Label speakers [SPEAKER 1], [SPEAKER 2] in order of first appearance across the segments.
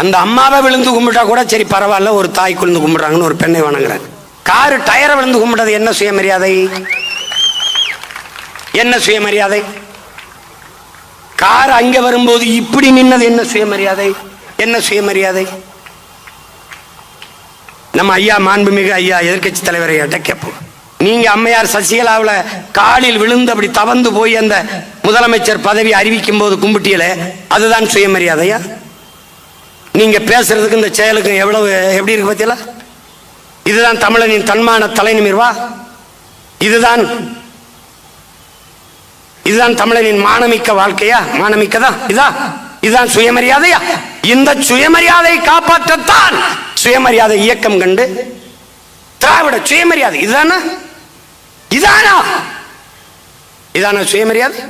[SPEAKER 1] அந்த அம்மாவை விழுந்து கும்பிட்டா கூட சரி பரவாயில்ல ஒரு தாய் குழுந்து கும்பிடுறாங்கன்னு ஒரு பெண்ணை வணங்குறாங்க காரு டயரை விழுந்து கும்பிட்டது என்ன சுயமரியாதை? என்ன சுயமரியாதை? கார் அங்க வரும்போது இப்படி நின்னது என்ன சுயமரியாதை? என்ன சுயமரியாதை? நம்ம ஐயா மாண்புமிகு ஐயா எதிர்க்கட்சி தலைவர் கேட்போம். நீங்க அம்மையார் சசிகலாவில் காலில் விழுந்து அப்படி தவந்து போய் அந்த முதலமைச்சர் பதவி அறிவிக்கும் போது கும்பிட்டியல அதுதான் சுயமரியாதையா? நீங்க பேசுறதுக்கு இந்த செயலுக்கு எவ்வளவு எப்படி இருக்கு பார்த்தீங்களா இதுதான் தமிழனின் தன்மான தலைநிமிர்வா இதுதான் இதுதான் தமிழனின் மானமிக்க வாழ்க்கையா? மானமிக்கதா? இதா? இதுதான் சுயமரியாதையா? இந்த சுயமரியாதை காப்பாற்றத்தான் சுயமரியாதை இயக்கம் கண்டு திராவிட சுயமரியாதை. இதுதானா இதானா? இதானா சுயமரியாதை?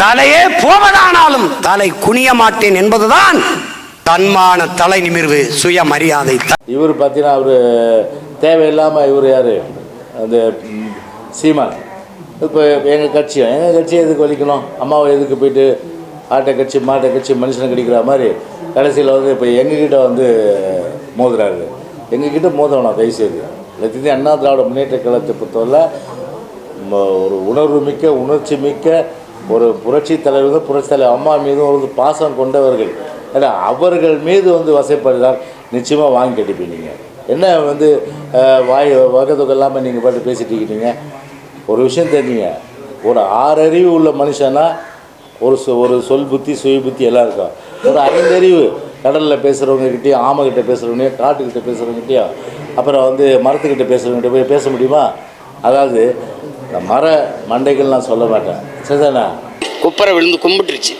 [SPEAKER 1] தலையே போவதானாலும் தலை குனிய மாட்டேன் என்பதுதான் தன்மான தலை நிமிர்வு சுயமரியாதை.
[SPEAKER 2] இவர் பார்த்தீங்கன்னா அவர் தேவையில்லாமல் இவர் யார்? அந்த சீமான். இப்போ எங்கள் கட்சி எங்கள் கட்சியை எதுக்கு வலிக்கணும்? அம்மாவை எதுக்கு போயிட்டு ஆட்டை கட்சி மாட்டை கட்சி மனுஷனை கிடைக்கிற மாதிரி கடைசியில் வந்து இப்போ எங்ககிட்ட வந்து மோதுறாரு. எங்ககிட்ட மோதணும் தயவுசெய்து எல்லாத்தையும் அண்ணா திராவிட முன்னேற்ற கழகத்தை பொறுத்தவரை ஒரு உணர்வு மிக்க உணர்ச்சி மிக்க ஒரு புரட்சி தலைவர்கள் புரட்சி தலைவர் அம்மா மீதும் ஒரு பாசம் கொண்டவர்கள். ஏன்னா அவர்கள் மீது வந்து வசைப்படுதால் நிச்சயமாக வாங்கி கட்டிப்பீங்க நீங்கள் என்ன வந்து வாய் வகதொகை இல்லாமல் நீங்கள் பாட்டு பேசிட்டு இருக்கீங்க? ஒரு விஷயம் தெரிஞ்சுங்க ஒரு ஆறறிவு உள்ள மனுஷனா ஒரு சொ- ஒரு சொல் புத்தி சுய புத்தி எல்லாம் இருக்கும். ஒரு ஐந்தறிவு கடலில் பேசுகிறவங்ககிட்டயும் ஆமைக்கிட்ட பேசுகிறவங்க காட்டுக்கிட்ட பேசுகிறவங்ககிட்டயும் அப்புறம் வந்து மரத்துக்கிட்ட பேசுகிறவங்ககிட்ட போய் பேச முடியுமா? அதாவது இந்த மர மண்டைகள் நான் சொல்ல மாட்டேன். சரிதானா?
[SPEAKER 1] குப்பரை விழுந்து கும்பிட்டுருச்சு.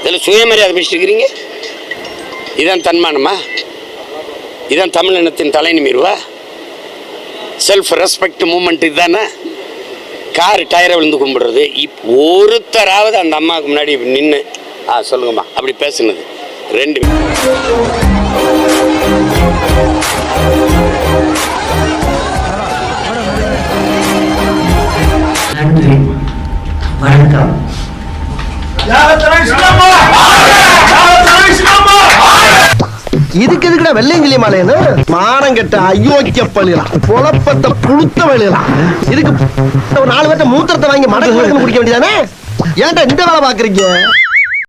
[SPEAKER 1] இதில் சுயமரியாதை பேசிட்டு இதான் தன்மானமா? இதான் தமிழ் இனத்தின் தலை நிமிர்வா செல்ஃப் ரெஸ்பெக்ட் மூமெண்ட் இதுதானே? கார் டயரை விழுந்து கும்பிடுறது. இப் ஒருத்தராவது அந்த அம்மாவுக்கு முன்னாடி நின்று ஆ சொல்லுங்கம்மா அப்படி பேசுனது. ரெண்டு
[SPEAKER 3] நன்றி வணக்கம்.
[SPEAKER 4] இதுக்கு எதுக்குடா வெள்ளையங்கிலி மலைன்னு? மானம் கெட்ட அயோக்கிய பள்ளிலாம். குழப்பத்தை புழுத்த வழியலாம் இதுக்கு ஒரு நாலு பேர்த்த மூத்திரத்தை வாங்கி மடங்கு குடிக்க வேண்டியதானே? ஏன்டா இந்த வேலை பாக்குறீங்க